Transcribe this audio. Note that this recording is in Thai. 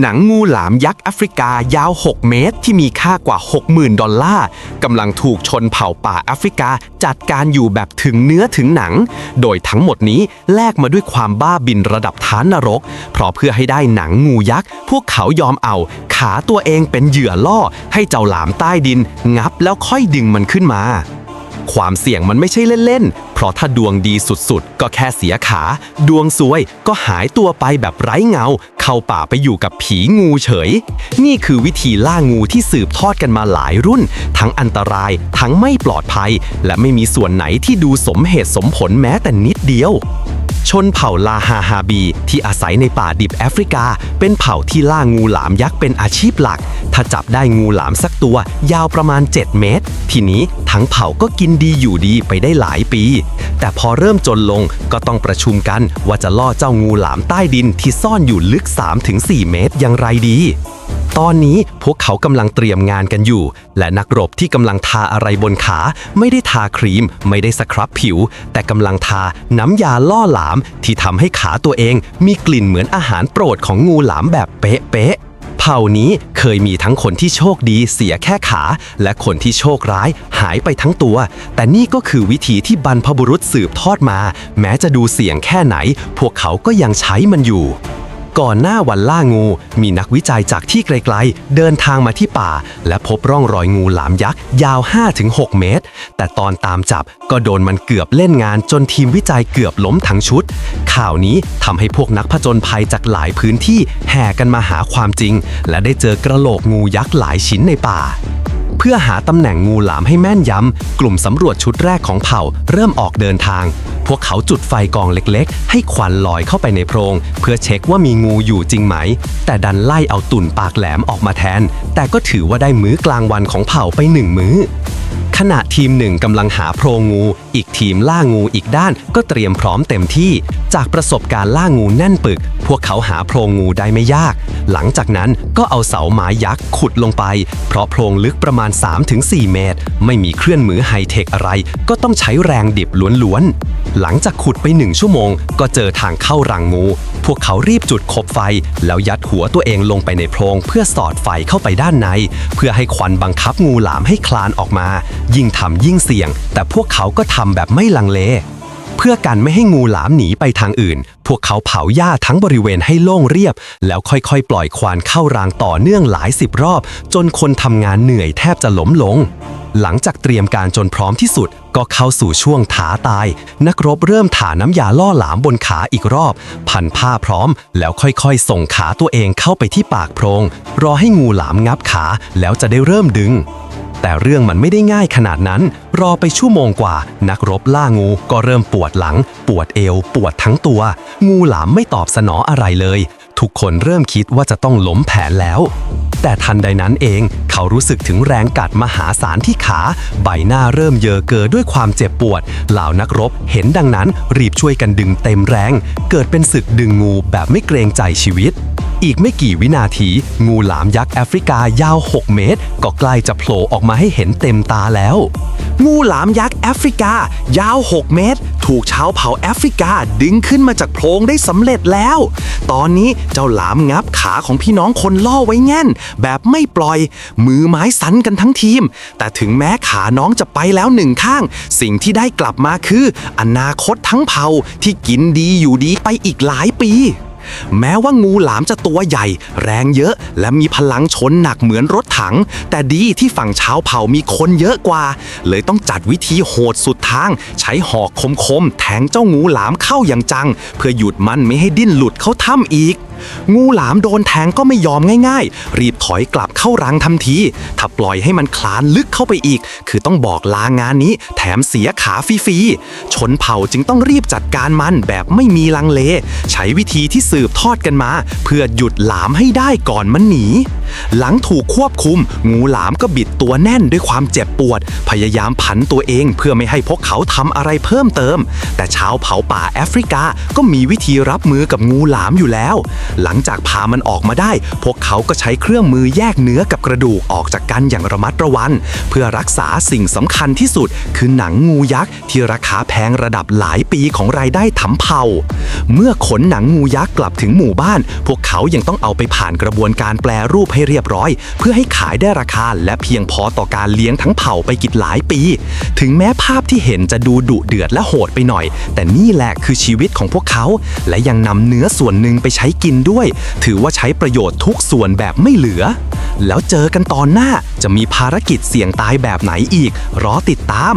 หนังงูหลามยักษ์แอฟริกายาว 6 เมตร ที่มีค่ากว่า 60,000 ดอลลาร์กำลังถูกชนเผ่าป่าแอฟริกาจัดการอยู่แบบถึงเนื้อถึงหนัง โดยทั้งหมดนี้แลกมาด้วยความบ้าบินระดับท้านนรก เพราะเพื่อให้ได้หนังงูยักษ์ พวกเขายอมเอา ขาตัวเองเป็นเหยื่อล่อ ให้เจ้าหลามใต้ดิน งับแล้วค่อยดึงมันขึ้นมา ความเสี่ยงมันไม่ใช่เล่นๆ เพราะถ้าดวงดีสุดๆ ก็แค่เสียขา ดวงซวยก็หายตัวไปแบบไร้เงา เข้าป่าไปอยู่กับผีงูเฉย นี่คือวิธีล่างูที่สืบทอดกันมาหลายรุ่น ทั้งอันตราย ทั้งไม่ปลอดภัย และไม่มีส่วนไหนที่ดูสมเหตุสมผลแม้แต่นิดเดียว ชนเผ่าลาฮาฮาบี ที่อาศัยในป่าดิบแอฟริกา เป็นเผ่าที่ล่างูหลามยักษ์เป็นอาชีพหลัก ถ้าจับได้งูหลามสักตัวยาวประมาณ 7 เมตร ทีนี้ทั้งเผ่าก็กินดีอยู่ดีไปได้หลายปี แต่พอเริ่มจนลงก็ต้องประชุมกันว่าจะล่อเจ้างูหลามใต้ดินที่ซ่อนอยู่ลึก 3-4 เมตรอย่างไรดี ตอนนี้พวกเขากำลังเตรียมงานกันอยู่ และนักรบที่กำลังทาอะไรบนขา ไม่ได้ทาครีม ไม่ได้สครับผิว แต่กำลังทาน้ำยาล่อหลาม ที่ทำให้ขาตัวเอง มีกลิ่นเหมือนอาหารโปรดของงูหลามแบบเป๊ะๆเผ่านี้เคยมีทั้งคนที่โชคดีเสียแค่ขา และคนที่โชคร้ายหายไปทั้งตัว แต่นี่ก็คือวิธีที่บรรพบุรุษสืบทอดมา แม้จะดูเสี่ยงแค่ไหน พวกเขาก็ยังใช้มันอยู่ ก่อนหน้าวันล่างู มีนักวิจัยจากที่ไกลๆ เดินทางมาที่ป่า และพบร่องรอยงูหลามยักษ์ยาว 5-6 เมตร แต่ตอนตามจับก็โดนมันเกือบเล่นงานจนทีมวิจัยเกือบล้มทั้งชุด ข่าวนี้ทำให้พวกนักผจญภัยจากหลายพื้นที่แห่กันมาหาความจริง และได้เจอกระโหลกงูยักษ์หลายชิ้นในป่าเพื่อหาตำแหน่งงูหลามให้แม่นยำ กลุ่มสำรวจชุดแรกของเผ่า เริ่มออกเดินทาง พวกเขาจุดไฟกองเล็กๆ ให้ควันลอยเข้าไปในโพรง เพื่อเช็คว่ามีงูอยู่จริงไหม แต่ดันไล่เอาตุ่นปากแหลมออกมาแทน แต่ก็ถือว่าได้มื้อกลางวันของเผ่าไปหนึ่งมื้อขณะทีมหนึ่งกำลังหาโพรงงู อีกทีมล่างูอีกด้านก็เตรียมพร้อมเต็มที่ จากประสบการณ์ล่างูแน่นปึก พวกเขาหาโพรงงูได้ไม่ยาก หลังจากนั้นก็เอาเสาไม้ยักษ์ขุดลงไป เพราะโพรงลึกประมาณ 3-4 เมตร ไม่มีเครื่องมือไฮเทคอะไร ก็ต้องใช้แรงดิบล้วนๆ หลังจากขุดไปหนึ่งชั่วโมง ก็เจอทางเข้ารังงู พวกเขารีบจุดคบไฟ แล้วยัดหัวตัวเองลงไปในโพรง เพื่อสอดไฟเข้าไปด้านใน เพื่อให้ควันบังคับงูหลามให้คลานออกมา ยิ่งทำยิ่งเสี่ยง แต่พวกเขาก็ทำแบบไม่ลังเลเพื่อกันไม่ให้งูหลามหนีไปทางอื่น พวกเขาเผาหญ้าทั้งบริเวณให้โล่งเรียบ แล้วค่อยๆ ปล่อยควันเข้ารางต่อเนื่องหลายสิบรอบ จนคนทำงานเหนื่อยแทบจะล้มลง หลังจากเตรียมการจนพร้อมที่สุด ก็เข้าสู่ช่วงถาตาย นักรบเริ่มถาน้ำยาล่อหลามบนขาอีกรอบ พันผ้าพร้อม แล้วค่อยๆ ส่งขาตัวเองเข้าไปที่ปากโพรง รอให้งูหลามงับขาแล้วจะได้เริ่มดึง แต่เรื่องมันไม่ได้ง่ายขนาดนั้น รอไปชั่วโมงกว่า นักรบล่างูก็เริ่มปวดหลัง ปวดเอว ปวดทั้งตัว งูหลามไม่ตอบสนออะไรเลย ทุกคนเริ่มคิดว่าจะต้องล้มแผนแล้ว แต่ทันใดนั้นเองเขารู้สึกถึงแรงกัดมหาศาลที่ขา ใบหน้าเริ่มเยอเกอด้วยความเจ็บปวด เหล่านักรบเห็นดังนั้นรีบช่วยกันดึงเต็มแรง เกิดเป็นศึกดึงงูแบบไม่เกรงใจชีวิต อีกไม่กี่วินาที งูหลามยักษ์แอฟริกายาว 6 เมตร ก็ใกล้จะโผล่ออกมาให้เห็นเต็มตาแล้ว งูหลามยักษ์แอฟริกา ยาว 6 เมตร ถูกชาวเผ่าแอฟริกาดึงขึ้นมาจากโพรงได้สำเร็จแล้ว ตอนนี้เจ้าหลามงับขาของพี่น้องคนล่อไว้แง่น แบบไม่ปล่อย มือไม้สันกันทั้งทีม แต่ถึงแม้ขาน้องจะไปแล้วหนึ่งข้าง สิ่งที่ได้กลับมาคือ อนาคตทั้งเผ่าที่กินดีอยู่ดีไปอีกหลายปี แม้ว่างูหลามจะตัวใหญ่ แรงเยอะ และมีพลังชนหนักเหมือนรถถัง แต่ดีที่ฝั่งชาวเผ่ามีคนเยอะกว่า เลยต้องจัดวิธีโหดสุดทาง ใช้หอกคมๆแทงเจ้างูหลามเข้าอย่างจัง เพื่อหยุดมันไม่ให้ดิ้นหลุดเข้าถ้ำอีก งูหลามโดนแทงก็ไม่ยอมง่าย ๆ รีบถอยกลับเข้ารังทันที ถ้าปล่อยให้มันคลานลึกเข้าไปอีก คือต้องบอกลางานนี้ แถมเสียขาฟรีๆชนเผ่าจึงต้องรีบจัดการมันแบบไม่มีลังเล ใช้วิธีที่สืบทอดกันมา เพื่อหยุดหลามให้ได้ก่อนมันหนี หลังถูกควบคุม งูหลามก็บิดตัวแน่นด้วยความเจ็บปวด พยายามผันตัวเองเพื่อไม่ให้พวกเขาทำอะไรเพิ่มเติม แต่ชาวเผ่าป่าแอฟริกาก็มีวิธีรับมือกับงูหลามอยู่แล้ว หลังจากพามันออกมาได้ พวกเขาก็ใช้เครื่องมือแยกเนื้อกับกระดูกออกจากกันอย่างระมัดระวัง เพื่อรักษาสิ่งสำคัญที่สุด คือหนังงูยักษ์ที่ราคาแพงระดับหลายปีของรายได้ถำเผา เมื่อขนหนังงูยักษ์กลับถึงหมู่บ้าน พวกเขายังต้องเอาไปผ่านกระบวนการแปลรูปให้เรียบร้อย เพื่อให้ขายได้ราคาและเพียงพอต่อการเลี้ยงทั้งเผ่าไปกินหลายปี ถึงแม้ภาพที่เห็นจะดูดุเดือดและโหดไปหน่อย แต่นี่แหละคือชีวิตของพวกเขา และยังนำเนื้อส่วนหนึ่งไปใช้กินด้วย ถือว่าใช้ประโยชน์ทุกส่วนแบบไม่เหลือ แล้วเจอกันตอนหน้าจะมีภารกิจเสี่ยงตายแบบไหนอีก รอติดตาม